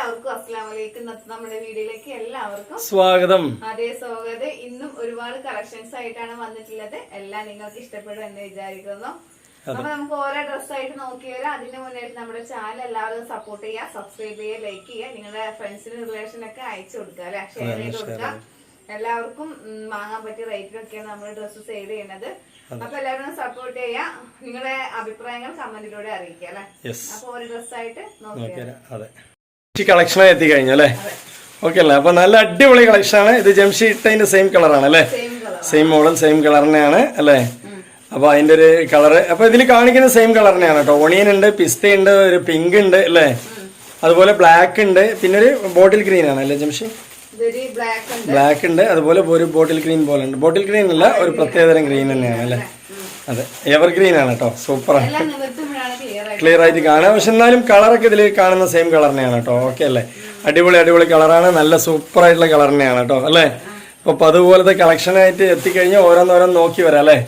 എല്ലാവർക്കും അസ്ലാം വലൈക്കും ഇന്നത്തെ നമ്മുടെ വീഡിയോയിലേക്ക് എല്ലാവർക്കും സ്വാഗതം. അതെ സ്വാഗതം. ഇന്നും ഒരുപാട് കളക്ഷൻസ് ആയിട്ടാണ് വന്നിട്ടുള്ളത്. എല്ലാം നിങ്ങൾക്ക് ഇഷ്ടപ്പെടും എന്ന് വിചാരിക്കുന്നു. അപ്പൊ നമുക്ക് ഓരോ ഡ്രസ്സായിട്ട് നോക്കി വരാം. അതിന് മുന്നേറ്റ് നമ്മുടെ ചാനൽ എല്ലാവരും സപ്പോർട്ട് ചെയ്യുക സബ്സ്ക്രൈബ് ചെയ്യുക ലൈക്ക് ചെയ്യുക നിങ്ങളുടെ ഫ്രണ്ട്സിന് റിലേഷനൊക്കെ അയച്ചു കൊടുക്കുക അല്ലെ? ഷെയർ ചെയ്ത് കൊടുക്കുക. എല്ലാവർക്കും വാങ്ങാൻ പറ്റിയ റേറ്റിലൊക്കെയാണ് നമ്മൾ ഡ്രസ്സ് സെയിൽ ചെയ്യുന്നത്. അപ്പൊ എല്ലാവരും സപ്പോർട്ട് ചെയ്യുക. നിങ്ങളുടെ അഭിപ്രായങ്ങൾ കമന്റിലൂടെ അറിയിക്കുക അല്ലെ? അപ്പൊ ഒരു ഡ്രസ്സായിട്ട് നോക്കി ഈ കളക്ഷൻ എത്തി കഴിഞ്ഞു അല്ലേ ഓക്കെ അല്ലേ? അപ്പോൾ നല്ല അടിപൊളി കളക്ഷനാണ് ആണ്. ഇത് ജംഷി ഇട്ടതിന്റെ സെയിം കളറാണ് അല്ലേ? സെയിം മോഡൽ സെയിം കളർ തന്നെയാണ് അല്ലേ? അപ്പൊ അതിന്റെ ഒരു കളർ അപ്പൊ ഇതിൽ കാണിക്കുന്ന സെയിം കളർ തന്നെയാണ് കേട്ടോ. ഓണിയൻ ഉണ്ട് പിസ്ത ഉണ്ട് ഒരു പിങ്ക് ഉണ്ട് അല്ലേ? അതുപോലെ ബ്ലാക്ക് ഉണ്ട്. പിന്നെ ഒരു ബോട്ടിൽ ഗ്രീൻ ആണ് അല്ലേ ജംഷി ഇതൊരു ബ്ലാക്ക് ഉണ്ട്. ബ്ലാക്ക് ഉണ്ട്. അതുപോലെ ഒരു ബോട്ടിൽ ഗ്രീൻ പോലെ ഉണ്ട്. ബോട്ടിൽ ഗ്രീൻ അല്ല ഒരു പ്രത്യേകതരം ഗ്രീൻ തന്നെയാണ് അല്ലേ? അതെ. എവർഗ്രീൻ ആണ് കേട്ടോ സൂപ്പറാണ് ക്ലിയർ ആയിട്ട് കാണാം പക്ഷെ എന്നാലും കളറൊക്കെ ഇതിൽ കാണുന്ന സെയിം കളർ തന്നെയാണ് കേട്ടോ ഓക്കെ അല്ലേ? അടിപൊളി അടിപൊളി കളറാണ് നല്ല സൂപ്പർ ആയിട്ടുള്ള കളർ തന്നെയാണ് കേട്ടോ അല്ലേ? അപ്പൊ പതുപോലത്തെ കളക്ഷനായിട്ട് എത്തിക്കഴിഞ്ഞാൽ ഓരോന്നോരോന്ന് നോക്കി വരാം അല്ലേ?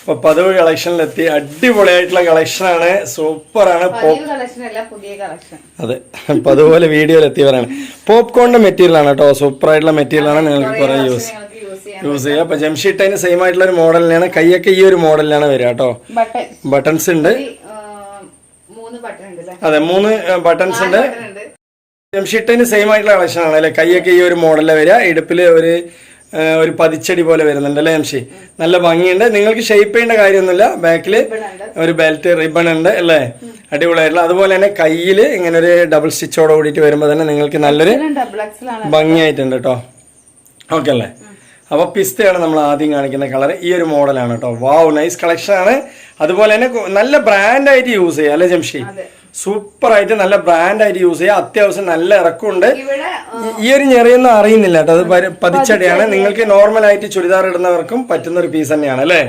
അപ്പൊ പതിവ് കളക്ഷനിലെത്തി അടിപൊളി അടിപൊളിയായിട്ടുള്ള കളക്ഷനാണ് സൂപ്പറാണ് അതെ. അപ്പൊ അതുപോലെ വീഡിയോയിൽ എത്തിയവരാണ് പോപ്കോണിന്റെ മെറ്റീരിയൽ ആണ് കേട്ടോ സൂപ്പർ ആയിട്ടുള്ള മെറ്റീരിയൽ ആണ്. നിങ്ങൾക്ക് കുറെ യൂസ് യൂസ് ചെയ്യാം ചെയ്യുക അപ്പൊ ജംഷീട്ട് അതിന് സെയിം ആയിട്ടുള്ള ഒരു മോഡലിനാണ് കൈയൊക്കെ ഈ ഒരു മോഡലിലാണ് വരിക കേട്ടോ. ബട്ടൺസ് ഉണ്ട്. അതെ മൂന്ന് ബട്ടൺസ് ഉണ്ട്. ജംഷീട്ടിന് സെയിം ആയിട്ടുള്ള കളക്ഷൻ ആണ് അല്ലെ? കൈയൊക്കെ ഈ ഒരു മോഡലിൽ വരിക. ഇടുപ്പിൽ ഒരു ഒരു പതിച്ചടി പോലെ വരുന്നുണ്ട് അല്ലേ ജംഷി നല്ല ഭംഗിയുണ്ട്. നിങ്ങൾക്ക് ഷേപ്പ് ചെയ്യേണ്ട കാര്യമൊന്നുമില്ല. ബാക്കിൽ ഒരു ബെൽറ്റ് റിബൺ ഉണ്ട് അല്ലേ? അടിപൊളിയായിട്ടുള്ള. അതുപോലെ തന്നെ കയ്യിൽ ഇങ്ങനെ ഒരു ഡബിൾ സ്റ്റിച്ചോട് കൂടിയിട്ട് വരുമ്പോൾ തന്നെ നിങ്ങൾക്ക് നല്ലൊരു ഭംഗിയായിട്ടുണ്ട് കേട്ടോ. ഓക്കെ അല്ലേ? അപ്പൊ പിസ്തയാണ് നമ്മൾ ആദ്യം കാണിക്കുന്ന കളർ ഈ ഒരു മോഡലാണ് കേട്ടോ. വാവ് നൈസ് കളക്ഷനാണ് ആണ്. അതുപോലെ തന്നെ നല്ല ബ്രാൻഡായിട്ട് യൂസ് ചെയ്യാം അല്ലേ ജംഷി? സൂപ്പർ ആയിട്ട് നല്ല ബ്രാൻഡായിട്ട് യൂസ് ചെയ്യാം. അത്യാവശ്യം നല്ല ഇറക്കമുണ്ട്. ഈ ഒരു ഞെറിയൊന്നും അറിയുന്നില്ല കേട്ടോ. അത് പതിച്ചടിയാണ്. നിങ്ങൾക്ക് നോർമൽ ആയിട്ട് ചുരിദാർ ഇടുന്നവർക്കും പറ്റുന്ന ഒരു പീസ് തന്നെയാണ് അല്ലേ?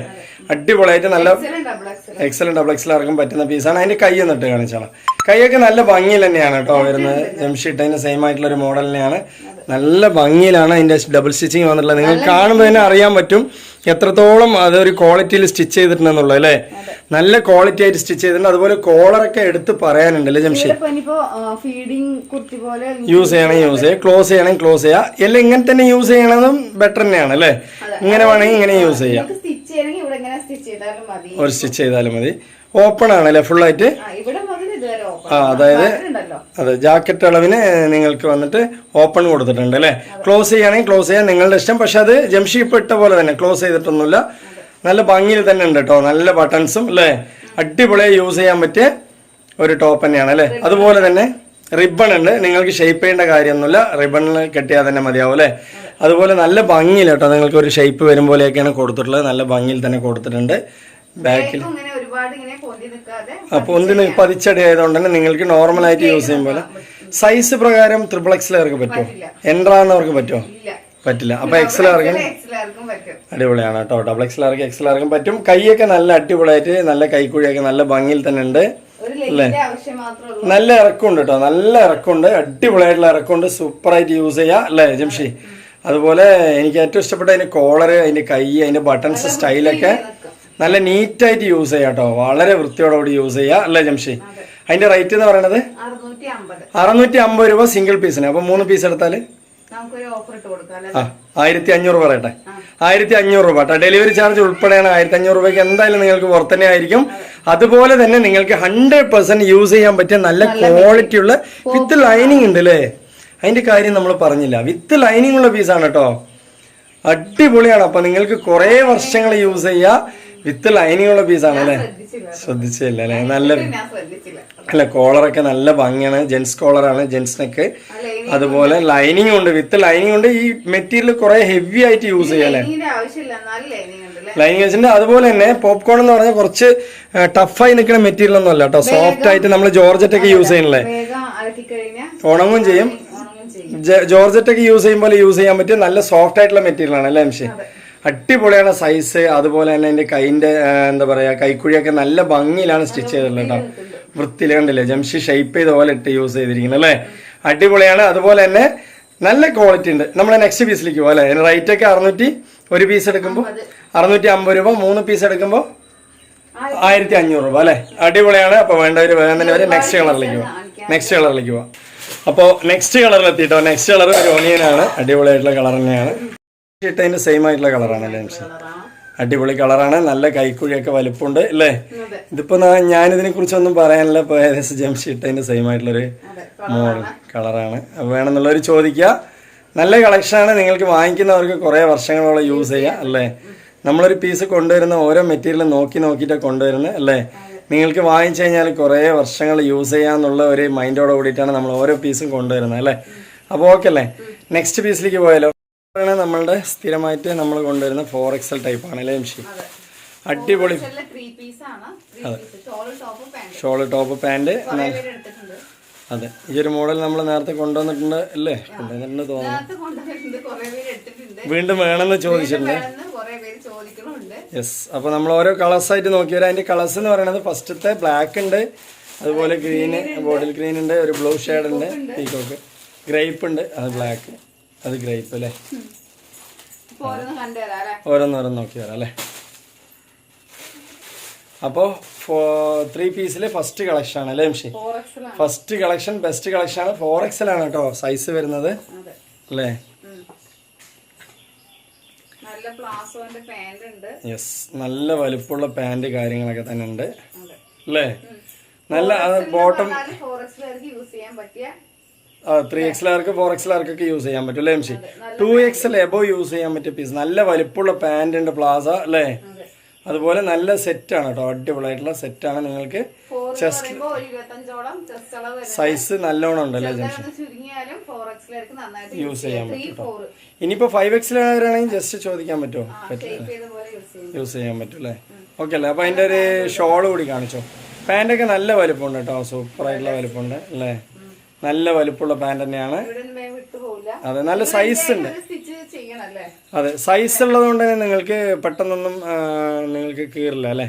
അടിപൊളിയായിട്ട് നല്ല എക്സൽ ഡബിൾ എക്സൽ ഇറക്കാൻ പറ്റുന്ന പീസാണ് അതിന്റെ കൈ എന്നിട്ട് കാണിച്ചാണ് കൈയൊക്കെ നല്ല ഭംഗിയിൽ തന്നെയാണ് കേട്ടോ വരുന്നത്. ജംഷീട്ട് അതിന്റെ സെയിം ആയിട്ടുള്ള ഒരു മോഡൽ തന്നെയാണ്. നല്ല ഭംഗിയിലാണ് അതിന്റെ ഡബിൾ സ്റ്റിച്ചിങ് വന്നിട്ടുള്ളത്. നിങ്ങൾ കാണുമ്പോൾ തന്നെ അറിയാൻ പറ്റും എത്രത്തോളം അതൊരു ക്വാളിറ്റിയിൽ സ്റ്റിച്ച് ചെയ്തിട്ടുണ്ടെന്നുള്ളത് അല്ലേ? നല്ല ക്വാളിറ്റി ആയിട്ട് സ്റ്റിച്ച് ചെയ്തിട്ടുണ്ട്. അതുപോലെ കോളറൊക്കെ എടുത്ത് പറയാനുണ്ട് അല്ലേ ജംഷി? യൂസ് ചെയ്യണമെങ്കിൽ യൂസ് ചെയ്യാം. ക്ലോസ് ചെയ്യണമെങ്കിൽ ക്ലോസ് ചെയ്യാം. എല്ലാം ഇങ്ങനെ തന്നെ യൂസ് ചെയ്യണതും ബെറ്റർ തന്നെയാണ് അല്ലേ? ഇങ്ങനെ വേണമെങ്കിൽ ഇങ്ങനെ യൂസ് ചെയ്യാം. മതി ഒരു സ്റ്റിച്ച് ചെയ്താലും മതി. ഓപ്പൺ ആണല്ലേ ഫുൾ ആയിട്ട്? ആ ഇവിടെ മുതൽ ഇതുവരെ ഓപ്പൺ ആ അതായത് ഉണ്ടല്ലോ അതെ ജാക്കറ്റ് അളവിന് നിങ്ങൾക്ക് വന്നിട്ട് ഓപ്പൺ കൊടുത്തിട്ടുണ്ട് അല്ലേ? ക്ലോസ് ചെയ്യുകയാണെങ്കിൽ ക്ലോസ് ചെയ്യാൻ നിങ്ങളുടെ ഇഷ്ടം. പക്ഷെ അത് ജംഷി ഇപ്പൊ ഇട്ട പോലെ തന്നെ ക്ലോസ് ചെയ്തിട്ടൊന്നുമില്ല. നല്ല ഭംഗിയിൽ തന്നെ ഉണ്ട് കേട്ടോ നല്ല ബട്ടൺസും അല്ലേ? അടിപൊളിയായി യൂസ് ചെയ്യാൻ പറ്റിയ ഒരു ടോപ്പ് തന്നെയാണ് അല്ലേ? അതുപോലെ തന്നെ റിബൺ ഉണ്ട്. നിങ്ങൾക്ക് ഷേപ്പ് ചെയ്യേണ്ട കാര്യമൊന്നുമില്ല. റിബണിൽ കെട്ടിയാൽ തന്നെ മതിയാവും അല്ലേ? അതുപോലെ നല്ല ഭംഗിയിൽ കേട്ടോ നിങ്ങൾക്ക് ഒരു ഷേപ്പ് വരും പോലെയൊക്കെയാണ് കൊടുത്തിട്ടുള്ളത്. നല്ല ഭംഗിയിൽ തന്നെ കൊടുത്തിട്ടുണ്ട്. ബാക്കിൽ. ബാക്കും ഇങ്ങനെ ഒരുപാട് ഇങ്ങനെ പൊന്തി നിൽക്കാതെ അപ്പൊ ഒന്നിന് പതിച്ചടി ആയതുകൊണ്ട് തന്നെ നിങ്ങൾക്ക് നോർമൽ ആയിട്ട് യൂസ് ചെയ്യും പോലെ സൈസ് പ്രകാരം ട്രിപ്പിൾ എക്സിലർക്ക് പറ്റുമോ? എൻട്രാന്നവർക്ക് പറ്റുമോ? പറ്റില്ല. അപ്പൊ എക്സൽ എക്സലാർക്കും അടിപൊളിയാണ് കേട്ടോ. ഡബിൾ എക്സലാർക്ക് എക്സലാർക്കും പറ്റും. കൈയൊക്കെ നല്ല അടിപൊളിയായിട്ട് നല്ല കൈക്കുഴിയൊക്കെ നല്ല ഭംഗിയിൽ തന്നെ ഉണ്ട്. അല്ലേ? നല്ല ഇറക്കമുണ്ട് കേട്ടോ. നല്ല ഇറക്കമുണ്ട്. അടിപൊളിയായിട്ടുള്ള ഇറക്കമുണ്ട്. സൂപ്പറായിട്ട് യൂസ് ചെയ്യാം. അല്ലേ ജംഷി? അതുപോലെ എനിക്ക് ഏറ്റവും ഇഷ്ടപ്പെട്ട അതിന്റെ കോളർ അതിന്റെ കൈ അതിന്റെ ബട്ടൺസ് സ്റ്റൈലൊക്കെ നല്ല നീറ്റായിട്ട് യൂസ് ചെയ്യാം കേട്ടോ വളരെ വൃത്തിയോടുകൂടി യൂസ് ചെയ്യാം. അല്ലേ ജംഷി? അതിന്റെ റേറ്റ് എന്ന് പറയുന്നത് അറുന്നൂറ്റി അമ്പത് രൂപ സിംഗിൾ പീസിന് അപ്പൊ മൂന്ന് പീസ് എടുത്താൽ ആ ആയിരത്തി അഞ്ഞൂറ് പറയട്ടെ. ആയിരത്തി അഞ്ഞൂറ് രൂപ കേട്ടോ. ഡെലിവറി ചാർജ് ഉൾപ്പെടെയാണ് ആയിരത്തി അഞ്ഞൂറ് രൂപയ്ക്ക് എന്തായാലും നിങ്ങൾക്ക് പുറത്തന്നെ ആയിരിക്കും. അതുപോലെ തന്നെ നിങ്ങൾക്ക് ഹൺഡ്രഡ് പെർസെന്റ് യൂസ് ചെയ്യാൻ പറ്റിയ നല്ല ക്വാളിറ്റി ഉള്ള വിത്ത് ലൈനിങ് ഉണ്ട് അല്ലേ അതിന്റെ കാര്യം നമ്മൾ പറഞ്ഞില്ല. വിത്ത് ലൈനിങ് ഉള്ള പീസാണ് കേട്ടോ അടിപൊളിയാണ്. അപ്പൊ നിങ്ങൾക്ക് കുറെ വർഷങ്ങൾ യൂസ് ചെയ്യാം. വിത്ത് ലൈനിങ്ങുള്ള പീസാണ് അല്ലേ ശ്രദ്ധിച്ചില്ല. അല്ലേ? നല്ല അല്ല കോളറൊക്കെ നല്ല ഭംഗിയാണ്. ജെൻസ് കോളറാണ് ജെൻസ് നെക്ക് അതുപോലെ ലൈനിങ് ഉണ്ട്. വിത്ത് ലൈനിങ് ഉണ്ട്. ഈ മെറ്റീരിയൽ കുറെ ഹെവി ആയിട്ട് യൂസ് ചെയ്യാം അല്ലേ ലൈനിങ് ഉണ്ട് അല്ലേ? വെച്ചിട്ട് അതുപോലെ തന്നെ പോപ്കോൺ എന്ന് പറഞ്ഞാൽ കുറച്ച് ടഫായി നിൽക്കുന്ന മെറ്റീരിയൽ ഒന്നും അല്ല കേട്ടോ. സോഫ്റ്റ് ആയിട്ട് നമ്മൾ ജോർജറ്റ് ഒക്കെ യൂസ് ചെയ്യണല്ലേ ഉണങ്ങും ചെയ്യും. ജോർജറ്റ് ഒക്കെ യൂസ് ചെയ്യുമ്പോൾ യൂസ് ചെയ്യാൻ പറ്റിയ നല്ല സോഫ്റ്റ് ആയിട്ടുള്ള മെറ്റീരിയൽ ആണ് അല്ലേ എംഷി അടിപൊളിയാണ് സൈസ് അതുപോലെ തന്നെ എന്റെ കൈന്റെ എന്താ പറയാ കൈക്കുഴിയൊക്കെ നല്ല ഭംഗിയിലാണ് സ്റ്റിച്ച് ചെയ്തിട്ടുള്ളത് കേട്ടോ. വൃത്തിയിൽ കണ്ടില്ലേ ജംഷി ഷേപ്പ് ചെയ്ത പോലെ ഇട്ട് യൂസ് ചെയ്തിരിക്കുന്നത് അല്ലേ? അടിപൊളിയാണ്. അതുപോലെ തന്നെ നല്ല ക്വാളിറ്റി ഉണ്ട്. നമ്മൾ നെക്സ്റ്റ് പീസിലേക്ക് പോകാം അല്ലേ? റേറ്റ് ഒക്കെ അറുന്നൂറ്റി ഒരു പീസ് എടുക്കുമ്പോൾ അറുന്നൂറ്റി അമ്പത് രൂപ മൂന്ന് പീസ് എടുക്കുമ്പോൾ ആയിരത്തി അഞ്ഞൂറ് രൂപ അല്ലേ? അടിപൊളിയാണ്. അപ്പോൾ വേണ്ടവർ വേഗം തന്നെ വരെ നെക്സ്റ്റ് കളറിലേക്ക് പോവാം. നെക്സ്റ്റ് കളറിലേക്ക് പോവാം. അപ്പോൾ നെക്സ്റ്റ് കളറിൽ എത്തിട്ടോ നെക്സ്റ്റ് കളർ ഒരു ഓണിയനാണ് അടിപൊളിയായിട്ടുള്ള കളർ തന്നെയാണ്. ഇട്ടതിന്റെ സെയിം ആയിട്ടുള്ള കളറാണ് അല്ലേ നിമിഷം? അടിപൊളി കളറാണ് നല്ല കൈക്കുഴിയൊക്കെ വലിപ്പമുണ്ട് അല്ലേ? ഇതിപ്പോ ഞാനിതിനെ കുറിച്ചൊന്നും പറയാനില്ല. ഇപ്പൊ ഏകദേശം ജംഷി ഇട്ടതിന്റെ സെയിം ആയിട്ടുള്ളൊരു മോഡൽ കളറാണ് അപ്പോൾ വേണമെന്നുള്ളവർ ചോദിക്കുക. നല്ല കളക്ഷനാണ് നിങ്ങൾക്ക് വാങ്ങിക്കുന്നവർക്ക് കുറേ വർഷങ്ങളോളം യൂസ് ചെയ്യാം അല്ലേ? നമ്മളൊരു പീസ് കൊണ്ടുവരുന്ന ഓരോ മെറ്റീരിയൽ നോക്കി നോക്കിയിട്ട് കൊണ്ടുവരുന്നത് അല്ലേ? നിങ്ങൾക്ക് വാങ്ങിച്ചു കഴിഞ്ഞാൽ കുറേ വർഷങ്ങൾ യൂസ് ചെയ്യാന്നുള്ള ഒരു മൈൻഡോട് കൂടിയിട്ടാണ് നമ്മൾ ഓരോ പീസും കൊണ്ടുവരുന്നത് അല്ലേ? അപ്പോൾ ഓക്കെ അല്ലേ? നെക്സ്റ്റ് പീസിലേക്ക് പോയാലോ? ആണ് നമ്മളുടെ സ്ഥിരമായിട്ട് നമ്മൾ കൊണ്ടുവരുന്ന ഫോർ എക്സൽ ടൈപ്പ് ആണ് അല്ലേ എംഷി അടിപൊളി. ഷോൾ ടോപ്പ് പാന്റ് അതെ. ഈ ഒരു മോഡൽ നമ്മൾ നേരത്തെ കൊണ്ടുവന്നിട്ടുണ്ട് അല്ലേ? കൊണ്ടുവന്നിട്ടുണ്ട് തോന്നുന്നു. വീണ്ടും വേണമെന്ന് ചോദിച്ചിട്ടുണ്ട്. യെസ് അപ്പോൾ നമ്മൾ ഓരോ കളേഴ്സ് ആയിട്ട് നോക്കിയാൽ അതിന്റെ കളേഴ്സ് എന്ന് പറയുന്നത് ഫസ്റ്റത്തെ ബ്ലാക്ക് ഉണ്ട് അതുപോലെ ഗ്രീന് ബോട്ടിൽ ഗ്രീൻ ഉണ്ട്. ഒരു ബ്ലൂ ഷെയ്ഡ് ഉണ്ട് പീക്കോക്ക് ഗ്രേപ്പ് ഉണ്ട് അത് ബ്ലാക്ക് അത് ഗ്രേപ്പ് അല്ലേ? ഓരോന്നോരോന്ന് നോക്കി വരാം അല്ലേ? അപ്പോൾ ത്രീ പീസിൽ ഫസ്റ്റ് കളക്ഷൻ ആണ് അല്ലേ Mishi? First collection best collection ആണ്. ഫോർ എക്സൽ ആണ് കേട്ടോ സൈസ് വരുന്നത്. അല്ലേ? പാന്റ് യെസ് നല്ല വലുപ്പമുള്ള പാന്റ് കാര്യങ്ങളൊക്കെ തന്നെ ഉണ്ട്. അല്ലേ? നല്ല ബോട്ടം യൂസ് ചെയ്യാൻ പറ്റിയ ത്രീ എക്സലാർക്ക് ഫോർ എക്സലാർക്കൊക്കെ യൂസ് ചെയ്യാൻ പറ്റും അല്ലേ M C to X above use ചെയ്യാൻ പറ്റിയ പീസ് നല്ല വലിപ്പമുള്ള പാന്റ് ഉണ്ട് പ്ലാസ അല്ലേ? അതെ. അതുപോലെ നല്ല സെറ്റാണ് കേട്ടോ അടിപൊളിയായിട്ടുള്ള സെറ്റാണ് നിങ്ങൾക്ക് പറയുമ്പോ ഒരു ഇരുപത്തഞ്ചോളം ചെസ്റ്റ് സൈസ് നല്ലോണം ഉണ്ടല്ലേ നന്നായിട്ട് യൂസ് ചെയ്യാൻ പറ്റും ഇനിയിപ്പോ ഇനിയിപ്പോൾ ഫൈവ് എക്സിലാണെങ്കിൽ ജസ്റ്റ് ചോദിക്കാൻ പറ്റുമോ? പറ്റില്ല യൂസ് ചെയ്യും. യൂസ് ചെയ്യാൻ പറ്റും അല്ലേ? ഓക്കെ അല്ലേ അപ്പോൾ അതിന്റെ ഒരു ഷോൾ കൂടി കാണിച്ചോ. പാന്റൊക്കെ നല്ല വലിപ്പമുണ്ട് കേട്ടോ സൂപ്പറായിട്ടുള്ള വലിപ്പമുണ്ട് അല്ലേ? നല്ല വലുപ്പുള്ള പാന്റ് തന്നെയാണ്. അതെ നല്ല സൈസ് ഉണ്ട്. അതെ സൈസ് ഉള്ളത് കൊണ്ട് തന്നെ നിങ്ങൾക്ക് പെട്ടെന്നൊന്നും നിങ്ങൾക്ക് കീറില്ല അല്ലേ?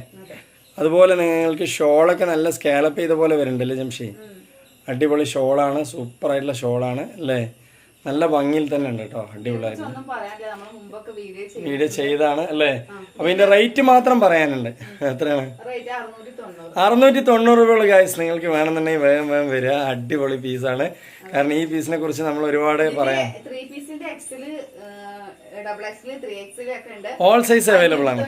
അതുപോലെ നിങ്ങൾക്ക് ഷോളൊക്കെ നല്ല സ്കാലപ്പ് ചെയ്ത പോലെ വരുന്നുണ്ടല്ലേ ജംഷി? അടിപൊളി ഷോളാണ് സൂപ്പർ ആയിട്ടുള്ള ഷോളാണ് അല്ലേ? നല്ല ഭംഗിയിൽ തന്നെ ഉണ്ട് കേട്ടോ അടിപൊളിയായിരുന്നു വീഡിയോ ചെയ്താണ് അല്ലേ? അപ്പൊ ഇതിന്റെ റേറ്റ് മാത്രം പറയാനുണ്ട്. എത്രയാണ്? അറുന്നൂറ്റി തൊണ്ണൂറ്. രൂപയുള്ള ഗൈസ് നിങ്ങൾക്ക് വേണമെന്നുണ്ടെങ്കിൽ വേഗം വേഗം വരിക. അടിപൊളി പീസാണ് കാരണം ഈ പീസിനെ കുറിച്ച് നമ്മൾ ഒരുപാട് പറയാം. ഓൾ സൈസ് അവൈലബിൾ ആണ്.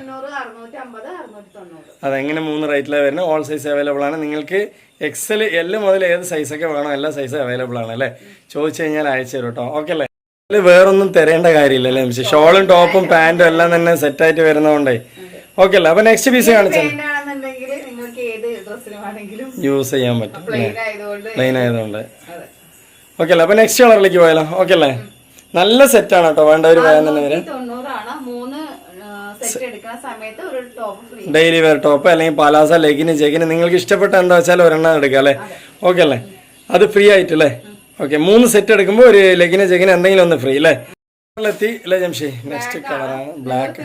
അതെങ്ങനെ മൂന്ന് റേറ്റിലാണ് വരുന്നത്? ഓൾ സൈസ് അവൈലബിൾ ആണ്. നിങ്ങൾക്ക് എക്സൽ എൽ മുതൽ ഏത് സൈസൊക്കെ വേണോ എല്ലാ സൈസും അവൈലബിൾ ആണ് അല്ലേ? ചോദിച്ചു കഴിഞ്ഞാൽ അയച്ചു തരും കേട്ടോ ഓക്കെ അല്ലേ? ഇതിൽ വേറൊന്നും തരേണ്ട കാര്യമില്ല അല്ലേ മിസ് ഷോളും ടോപ്പും പാന്റും എല്ലാം തന്നെ സെറ്റായിട്ട് വരുന്നതുകൊണ്ടേ. ഓക്കെ അല്ലേ? അപ്പൊ നെക്സ്റ്റ് പീസ് കാണിച്ചാൽ യൂസ് ചെയ്യാൻ പറ്റും പ്ലെയിൻ ആയതുകൊണ്ട് ഓക്കെ അല്ലേ? അപ്പൊ നെക്സ്റ്റ് കളറിലേക്ക് പോയാലോ. ഓക്കെ അല്ലേ? നല്ല സെറ്റാണ് കേട്ടോ വേണ്ട വേഗം തന്നെ വരാം ഡെയിലി വെയർ ടോപ്പ് അല്ലെങ്കിൽ പാലാസ ലെഗിന് ചെഗിന് നിങ്ങൾക്ക് ഇഷ്ടപ്പെട്ട എന്താ വെച്ചാൽ ഒരെണ്ണം എടുക്കാം അല്ലേ? ഓക്കെ അല്ലേ? അത് ഫ്രീ ആയിട്ട് അല്ലേ? ഓക്കെ മൂന്ന് സെറ്റ് എടുക്കുമ്പോൾ ഒരു ലെഗിന് ചെഗിന് എന്തെങ്കിലും ഒന്ന് ഫ്രീ അല്ലേ? എത്തി അല്ലേ ജംഷി? നെക്സ്റ്റ് കളറാണ് ബ്ലാക്ക്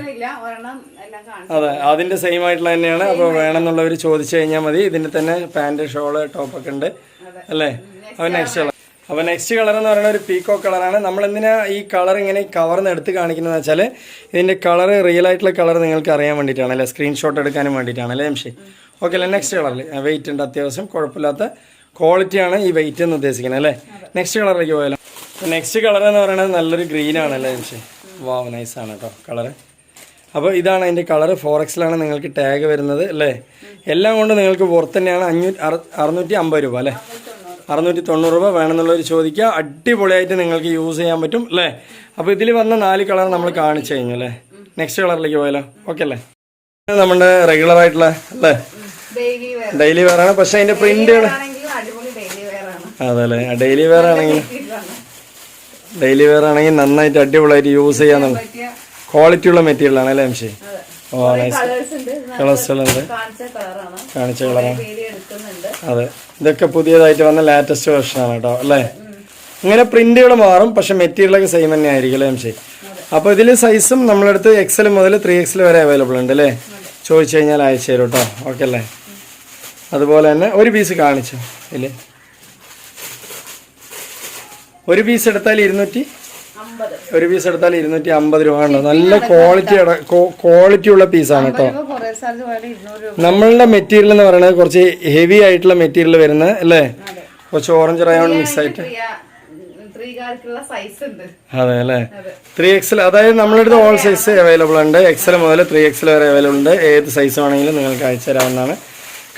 അതെ അതിന്റെ സെയിം ആയിട്ടുള്ള തന്നെയാണ്. അപ്പോൾ വേണമെന്നുള്ളവർ ചോദിച്ചു കഴിഞ്ഞാൽ മതി. ഇതിന്റെ തന്നെ പാന്റ് ഷോൾ ടോപ്പൊക്കെ ഉണ്ട് അല്ലേ? അവൻ നെക്സ്റ്റ് അപ്പോൾ നെക്സ്റ്റ് കളർ എന്ന് പറയുന്നത് ഒരു പീക്കോ കളറാണ് നമ്മൾ എന്തിനാ ഈ കളർ ഇങ്ങനെ കവർന്ന് എടുത്ത് കാണിക്കുന്നതെന്ന് വെച്ചാൽ ഇതിന്റെ കളർ റിയൽ ആയിട്ടുള്ള കളർ നിങ്ങൾക്ക് അറിയാൻ വേണ്ടിയിട്ടാണ് അല്ലേ? സ്ക്രീൻഷോട്ട് എടുക്കാനും വേണ്ടിയിട്ടാണ് അല്ലേ എംഷി ഓക്കെ അല്ലേ? നെക്സ്റ്റ് കളറിൽ വെയിറ്റ് ഉണ്ട് അത്യാവശ്യം കുഴപ്പമില്ലാത്ത ക്വാളിറ്റിയാണ് ഈ വെയിറ്റ് എന്ന് ഉദ്ദേശിക്കുന്നത് അല്ലേ? നെക്സ്റ്റ് കളറിലേക്ക് പോയാലോ. നെക്സ്റ്റ് കളർ എന്ന് പറയുന്നത് നല്ലൊരു ഗ്രീൻ ആണ് അല്ലേ എംഷി വാവ് നൈസ് ആണ് കേട്ടോ കളറ് അപ്പോൾ ഇതാണ് അതിന്റെ കളർ ഫോറക്സിലാണ് നിങ്ങൾക്ക് ടാഗ് വരുന്നത് അല്ലേ? എല്ലാം കൊണ്ട് നിങ്ങൾക്ക് പുറത്ത് തന്നെയാണ് അഞ്ഞൂറ്റി അറുന്നൂറ്റി അമ്പത് രൂപ അല്ലേ? അറുന്നൂറ്റി തൊണ്ണൂറ് രൂപ വേണമെന്നുള്ളവർ ചോദിക്കുക. അടിപൊളിയായിട്ട് നിങ്ങൾക്ക് യൂസ് ചെയ്യാൻ പറ്റും അല്ലേ? അപ്പോൾ ഇതിൽ വന്ന നാല് കളർ നമ്മൾ കാണിച്ചു കഴിഞ്ഞു അല്ലേ? നെക്സ്റ്റ് കളറിലേക്ക് പോയാലോ? ഓക്കെ അല്ലേ? നമ്മുടെ റെഗുലർ ആയിട്ടുള്ള അല്ലേ? ഡെയിലി വെയർ ആണ്. പക്ഷേ അതിന്റെ പ്രിന്റുകൾ അടിപൊളി ഡെയിലി വെയർ ആണ്. അതെ ഡെയിലി വെയർ ആണെങ്കിൽ ഡെയിലി വെയർ ആണെങ്കിൽ നന്നായിട്ട് അടിപൊളിയായിട്ട് യൂസ് ചെയ്യാൻ ക്വാളിറ്റി ഉള്ള മെറ്റീരിയൽ ആണ് അല്ലേ അംശി. ഓ നൈസ് കളേഴ്സുകളുണ്ട് കാണിച്ച കളറാണ് അതെ. ഇതൊക്കെ പുതിയതായിട്ട് വന്ന ലാറ്റസ്റ്റ് വെർഷൻ ആണ് കേട്ടോ അല്ലേ? ഇങ്ങനെ പ്രിന്റുകൾ മാറും പക്ഷെ മെറ്റീരിയലൊക്കെ സെയിം തന്നെ ആയിരിക്കും അല്ലേ ശരി അപ്പോൾ ഇതിൽ സൈസും നമ്മളടുത്ത് എക്സൽ മുതൽ ത്രീ എക്സൽ വരെ അവൈലബിൾ ഉണ്ട് അല്ലേ? ചോദിച്ചു കഴിഞ്ഞാൽ അയച്ചു തരും കേട്ടോ ഓക്കെ അല്ലേ? അതുപോലെ തന്നെ ഒരു പീസ് കാണിച്ചു ഇല്ലേ ഒരു പീസ് എടുത്താൽ ഇരുന്നൂറ്റി ഒരു പീസ് എടുത്താൽ ഇരുന്നൂറ്റി അമ്പത് രൂപ ഉണ്ട് നല്ല ക്വാളിറ്റി ക്വാളിറ്റി ഉള്ള പീസാണ് കേട്ടോ. നമ്മളുടെ മെറ്റീരിയൽ എന്ന് പറയുന്നത് കുറച്ച് ഹെവി ആയിട്ടുള്ള മെറ്റീരിയൽ വരുന്നത് അല്ലേ? കുറച്ച് ഓറഞ്ച് റയോൺ മിക്സ് ആയിട്ട് അതെ അല്ലേ? ത്രീ എക്സൽ അതായത് നമ്മളടുത്ത് ഓൾ സൈസ് അവൈലബിൾ ഉണ്ട്. എക്സൽ മുതൽ ത്രീ എക്സൽ വരെ അവൈലബിൾ ഉണ്ട്. ഏത് സൈസ് വേണമെങ്കിലും നിങ്ങൾക്ക് അയച്ചു തരാവുന്നതാണ്.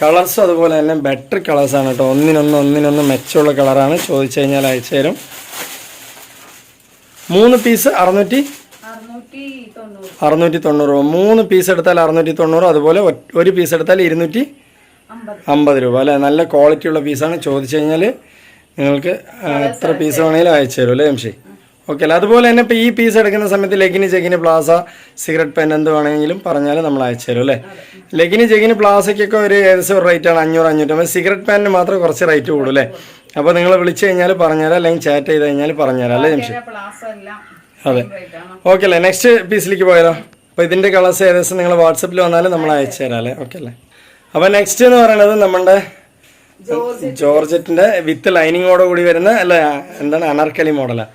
കളേഴ്സും അതുപോലെ തന്നെ ബെറ്റർ കളേഴ്സാണ് കേട്ടോ. ഒന്നിനൊന്ന് ഒന്നിനൊന്ന് മെച്ചമുള്ള കളറാണ് ചോദിച്ചു കഴിഞ്ഞാൽ അയച്ചു തരും. മൂന്ന് പീസ് അറുന്നൂറ്റി അറുന്നൂറ്റി തൊണ്ണൂറ്. രൂപ. മൂന്ന് പീസ് എടുത്താൽ അറുന്നൂറ്റി തൊണ്ണൂറ് അതുപോലെ ഒരു പീസ് എടുത്താൽ ഇരുന്നൂറ്റി അമ്പത്. രൂപ അല്ലേ? നല്ല ക്വാളിറ്റി ഉള്ള പീസാണ് ചോദിച്ചു കഴിഞ്ഞാൽ നിങ്ങൾക്ക് എത്ര പീസ് വേണമെങ്കിലും അയച്ചു തരും അല്ലേ എംഷി ഓക്കെ അല്ലേ? അതുപോലെ തന്നെ ഇപ്പോൾ ഈ പീസ് എടുക്കുന്ന സമയത്ത് leggings jeggings palazzo cigarette pant എന്ത് വേണമെങ്കിലും പറഞ്ഞാൽ നമ്മൾ അയച്ചു തരും അല്ലേ? ലെഗിന് ചെഗിന് പ്ലാസയ്ക്കൊക്കെ ഒരു ഏകദേശം ഒരു റേറ്റ് ആണ്. അഞ്ഞൂറ് അഞ്ഞൂറ്റമ്പത്. സിഗരറ്റ് പെന്നിന് മാത്രം കുറച്ച് റേറ്റ് കൂടും അല്ലേ? അപ്പോൾ നിങ്ങൾ വിളിച്ചു കഴിഞ്ഞാൽ പറഞ്ഞുതരാം അല്ലെങ്കിൽ ചാറ്റ് ചെയ്ത് കഴിഞ്ഞാൽ പറഞ്ഞുതരാം അല്ലേ ജംഷി അതെ. ഓക്കെ അല്ലേ? നെക്സ്റ്റ് പീസിലേക്ക് പോയാലോ അപ്പോൾ ഇതിന്റെ കളേഴ്സ് ഏകദേശം നിങ്ങൾ വാട്സപ്പിൽ വന്നാലും നമ്മൾ അയച്ചു തരാം അല്ലേ? ഓക്കെ അല്ലേ? അപ്പോൾ നെക്സ്റ്റ് എന്ന് പറയുന്നത് നമ്മുടെ ജോർജ് ജോർജറ്റിന്റെ വിത്ത് ലൈനിങ്ങോട് കൂടി വരുന്ന അല്ല എന്താണ്? അനർക്കലി മോഡലാ.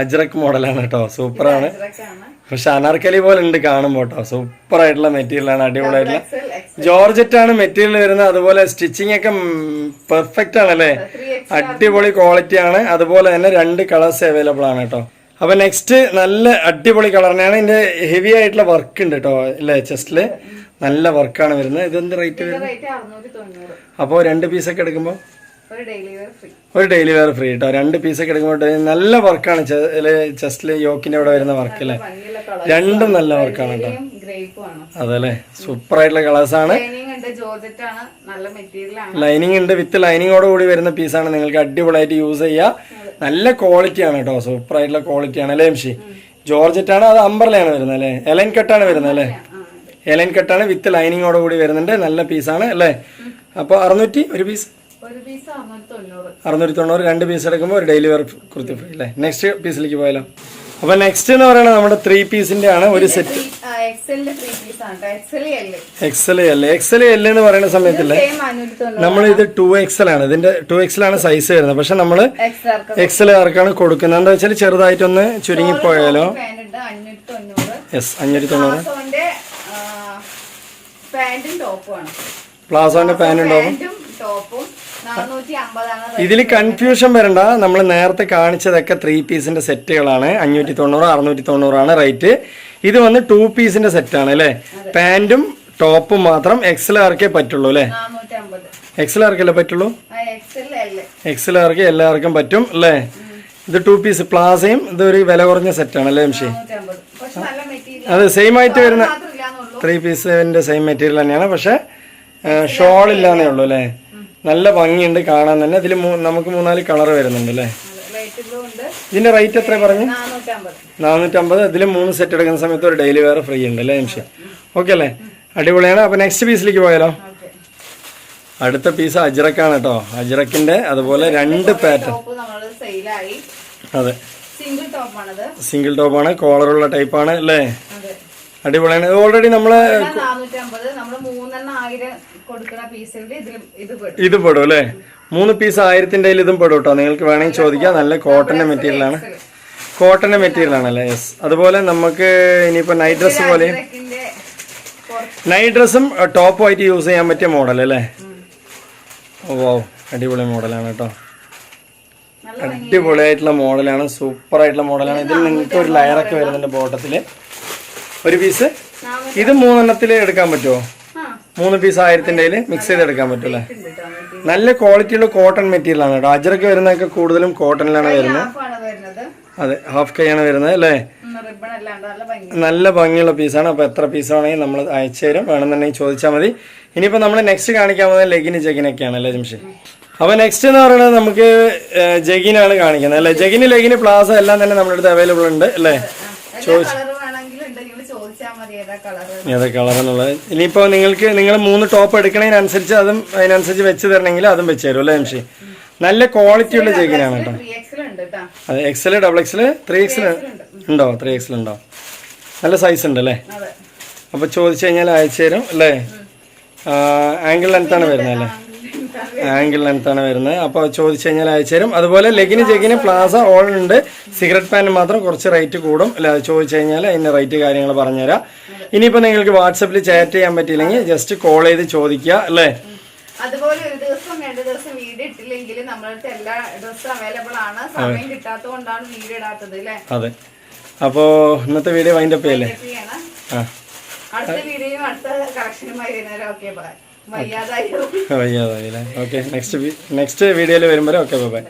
അജ്രക് മോഡലാണ് കേട്ടോ. സൂപ്പറാണ്. പക്ഷെ അനർക്കലി പോലെ ഉണ്ട് കാണുമ്പോൾ കേട്ടോ. സൂപ്പർ ആയിട്ടുള്ള മെറ്റീരിയൽ ആണ് അടിപൊളിയായിട്ടുള്ള ജോർജറ്റ് ആണ് മെറ്റീരിയൽ വരുന്നത്. അതുപോലെ സ്റ്റിച്ചിങ് ഒക്കെ പെർഫെക്റ്റ് ആണ് അല്ലേ? അടിപൊളി ക്വാളിറ്റി ആണ്. അതുപോലെ തന്നെ രണ്ട് കളേഴ്സ് അവൈലബിൾ ആണ് കേട്ടോ. അപ്പൊ നെക്സ്റ്റ് നല്ല അടിപൊളി കളർ കളറിനാണ് ഇതിന്റെ ഹെവി ആയിട്ടുള്ള വർക്ക് ഉണ്ട് കേട്ടോ അല്ലേ ചെസ്റ്റിൽ നല്ല വർക്കാണ് വരുന്നത്. ഇതെന്ത് റേറ്റ് വരുന്നത് അപ്പോൾ രണ്ട് പീസൊക്കെ എടുക്കുമ്പോൾ ഒരു ഡെയിലി വെയർ ഫ്രീ കേട്ടോ രണ്ട് പീസൊക്കെ എടുക്കുമ്പോൾ നല്ല വർക്കാണ് ചെസ്റ്റിൽ യോക്കിന്റെ അവിടെ വരുന്ന വർക്ക് അല്ലേ രണ്ടും നല്ല വർക്കാണ് കേട്ടോ അതല്ലേ? സൂപ്പർ ആയിട്ടുള്ള കളേഴ്സ് ആണ്. ലൈനിങ് ഉണ്ട്. വിത്ത് ലൈനിങ്ങോട് കൂടി വരുന്ന പീസാണ് നിങ്ങൾക്ക് അടിപൊളിയായിട്ട് യൂസ് ചെയ്യാം. നല്ല ക്വാളിറ്റി ആണ് കേട്ടോ സൂപ്പർ ആയിട്ടുള്ള ക്വാളിറ്റി ആണ്. അല്ലേ എംഷി? ജോർജറ്റ് ആണ്. അത് അമ്പർലയാണ് വരുന്നത് അല്ലേ? എലൈൻ കട്ടാണ് വരുന്നത് അല്ലേ? എലൈൻ കട്ടാണ് വിത്ത് ലൈനിങ്ങോട് കൂടി വരുന്നുണ്ട്. നല്ല പീസാണ് അല്ലേ? അപ്പോൾ അറുന്നൂറ്റി ഒരു പീസ് അറുന്നൂറ്റി തൊണ്ണൂറ് രണ്ട് പീസ് എടുക്കുമ്പോൾ ഒരു ഡെയിലി വെയർ കുർത്തി ഫ്രീ അല്ലേ? നെക്സ്റ്റ് പീസിലേക്ക് പോയാലോ. അപ്പൊ നെക്സ്റ്റ് എന്ന് പറയുന്നത് നമ്മുടെ ത്രീ പീസിന്റെ ആണ് ഒരു set XL L XL L എന്ന് പറയുന്ന സമയത്തില്ലേ നമ്മൾ ഇത് ടു എക്സൽ ആണ്. ഇതിന്റെ ടു എക്സൽ ആണ് സൈസ് വരുന്നത്. പക്ഷെ നമ്മൾ എക്സൽ ആർക്കാണ്? കൊടുക്കുന്നത്? എന്താ വെച്ചാൽ ചെറുതായിട്ടൊന്ന് ചുരുങ്ങി പോയാലോ യെസ് അഞ്ഞൂറ്റി തൊണ്ണൂറ്. പ്ലാസോന്റെ പാന്റും ടോപ്പും ഇതിൽ കൺഫ്യൂഷൻ വരണ്ട. നമ്മൾ നേരത്തെ കാണിച്ചതൊക്കെ ത്രീ പീസിന്റെ സെറ്റുകളാണ് അഞ്ഞൂറ്റി തൊണ്ണൂറ് അറുന്നൂറ്റി തൊണ്ണൂറാണ് റേറ്റ് ഇത് വന്ന് ടു പീസിന്റെ സെറ്റാണ് അല്ലേ? പാന്റും ടോപ്പും മാത്രം എക്സൽ ആർക്കേ പറ്റുള്ളൂ അല്ലേ? എക്സൽ ആർക്കല്ലേ പറ്റുള്ളൂ? എക്സൽ ആർക്ക് എല്ലാവർക്കും പറ്റും അല്ലേ? ഇത് ടു പീസ് പ്ലാസയും ഇതൊരു വില കുറഞ്ഞ സെറ്റാണ് അല്ലേ മെറ്റീരിയൽ അത് സെയിം ആയിട്ട് വരുന്ന ത്രീ പീസിന്റെ സെയിം മെറ്റീരിയൽ തന്നെയാണ്. പക്ഷെ ഷോൾ ഇല്ലാന്നേ ഉള്ളൂ അല്ലേ? നല്ല ഭംഗിയുണ്ട് കാണാൻ തന്നെ. ഇതിൽ നമുക്ക് മൂന്നാൽ കളർ വരുന്നുണ്ട് അല്ലേ? ഇതിന്റെ റേറ്റ് എത്ര പറഞ്ഞു? നാനൂറ്റമ്പത്. ഇതിൽ മൂന്ന് സെറ്റ് എടുക്കുന്ന സമയത്ത് ഒരു ഡെയിലി വേറെ ഫ്രീ ഉണ്ട് അല്ലേ നിമിഷം? ഓക്കെ അല്ലേ? അടിപൊളിയാണ്. അപ്പൊ നെക്സ്റ്റ് പീസിലേക്ക് പോയാലോ? അടുത്ത പീസ് അജ്രക്കാണ് കേട്ടോ. അജ്രക്കിന്റെ അതുപോലെ രണ്ട് പാറ്റേൺ അതെ. സിംഗിൾ ടോപ്പാണ് കോളറുള്ള ടൈപ്പാണ് അല്ലേ? അടിപൊളിയാണ്. ഓൾറെഡി നമ്മൾ ഇത് പെടും. അല്ലേ? മൂന്ന് പീസ് ആയിരത്തിന്റെ ഇതും പെടും കേട്ടോ. നിങ്ങൾക്ക് വേണമെങ്കിൽ ചോദിക്കാം. നല്ല കോട്ടന്റെ മെറ്റീരിയലാണ് ആണ്. മെറ്റീരിയലാണ് മെറ്റീരിയൽ ആണല്ലേ യെസ് അതുപോലെ നമുക്ക് ഇനിയിപ്പോ നൈറ്റ് ഡ്രസ് പോലെ നൈറ്റ് ഡ്രസ്സും ടോപ്പും ആയിട്ട് യൂസ് ചെയ്യാൻ പറ്റിയ മോഡൽ അല്ലേ? ഓ അടിപൊളി മോഡലാണ് കേട്ടോ. അടിപൊളിയായിട്ടുള്ള മോഡലാണ് സൂപ്പർ ആയിട്ടുള്ള മോഡലാണ് ഇതിൽ നിങ്ങൾക്ക് ഒരു ലയറൊക്കെ വരുന്നുണ്ട് ബോട്ടത്തിൽ ഒരു പീസ് ഇത് മൂന്നെണ്ണത്തിൽ എടുക്കാൻ പറ്റുമോ മൂന്ന് പീസ് ആയിരത്തിന്റെ മിക്സ് ചെയ്തെടുക്കാൻ മെറ്റീരിയൽ നല്ല ക്വാളിറ്റിയുള്ള കോട്ടൺ മെറ്റീരിയൽ ആണ് കേട്ടോ. അജറൊക്കെ വരുന്നതൊക്കെ കൂടുതലും കോട്ടണിലാണ് വരുന്നത്. അതെ ഹാഫ് കൈ ആണ് വരുന്നത് അല്ലേ? നല്ല ഭംഗി. നല്ല ഭംഗിയുള്ള പീസാണ് അപ്പോൾ എത്ര പീസ് വേണമെങ്കിൽ നമ്മൾ അയച്ചു തരും. വേണമെന്നുണ്ടെങ്കിൽ ചോദിച്ചാൽ മതി. ഇനിയിപ്പോൾ നമ്മൾ നെക്സ്റ്റ് കാണിക്കാൻ പോകുന്നത് ലെഗിന് ജഗിനൊക്കെയാണ് അല്ലേ ജംഷി? അപ്പോൾ നെക്സ്റ്റ് എന്ന് പറയുന്നത് നമുക്ക് ജഗിനാണ് കാണിക്കുന്നത് അല്ലേ? ജഗിന് ലെഗിന് പ്ലാസ എല്ലാം തന്നെ നമ്മുടെ അടുത്ത് അവൈലബിൾ ഉണ്ട് അല്ലേ? എല്ലാ കളർ വേണമെങ്കിലും ഉണ്ട് നിങ്ങൾ ചോദിച്ചാൽ മതി ഏതാ കളർ എന്നുള്ളത്? ഇനിയിപ്പോൾ നിങ്ങൾക്ക് നിങ്ങൾ മൂന്ന് ടോപ്പ് എടുക്കണതിനനുസരിച്ച് അതും അതിനനുസരിച്ച് വെച്ച് തരണമെങ്കിൽ അതും വെച്ച് തരും അല്ലേ എംഷി? നല്ല ക്വാളിറ്റി ഉള്ള ചേക്കിനാണ് കേട്ടോ. അതെ XL double XL three XL ഉണ്ടോ. ത്രീ എക്സൽ ഉണ്ടോ? നല്ല സൈസ് ഉണ്ട് അല്ലേ? അപ്പൊ അപ്പോൾ ചോദിച്ചു കഴിഞ്ഞാൽ അയച്ചു തരും അല്ലേ? ആംഗിൾ ലെങ്ത് ആണ് വരുന്നത് അല്ലേ? ആംഗിൾ ലെങ്ത് ആണ് വരുന്നത്. അപ്പോൾ ചോദിച്ചു കഴിഞ്ഞാൽ അയച്ചുതരും അതുപോലെ ലെഗിന് ചെക്കിന് പ്ലാസ ഓൾ ഉണ്ട്. സിഗരറ്റ് പാൻ മാത്രം കുറച്ച് റേറ്റ് കൂടും. അല്ല ചോദിച്ചു കഴിഞ്ഞാൽ അതിന്റെ റേറ്റ് കാര്യങ്ങൾ പറഞ്ഞുതരാം. ഇനിയിപ്പോൾ നിങ്ങൾക്ക് വാട്സപ്പിൽ ചാറ്റ് ചെയ്യാൻ പറ്റിയില്ലെങ്കിൽ ജസ്റ്റ് കോൾ ചെയ്ത് ചോദിക്കുക അല്ലേ? അതുപോലെ ഒരു ദിവസം രണ്ട് ദിവസം വീട് ഇട്ടില്ലെങ്കിൽ നമ്മളടുത്ത് എല്ലാ ഡ്രസ്സും അവൈലബിൾ ആണ്. സമയം കിട്ടാത്തത് കൊണ്ടാണ് വീഡിയോ ഇടാത്തത് അല്ലേ? അതെ. അപ്പോൾ ഇന്നത്തെ വീഡിയോ വൈൻഡപ്പ് ചെയ്യല്ലേ. അടുത്ത വീഡിയോയും അടുത്ത കളക്ഷനുമായി വരുന്നവരൊക്കെ ഓക്കെ ബൈ വയ്യാതായി ഓക്കെ നെക്സ്റ്റ് നെക്സ്റ്റ് വീഡിയോയിൽ വരുമ്പോൾ ഓക്കെ ബൈ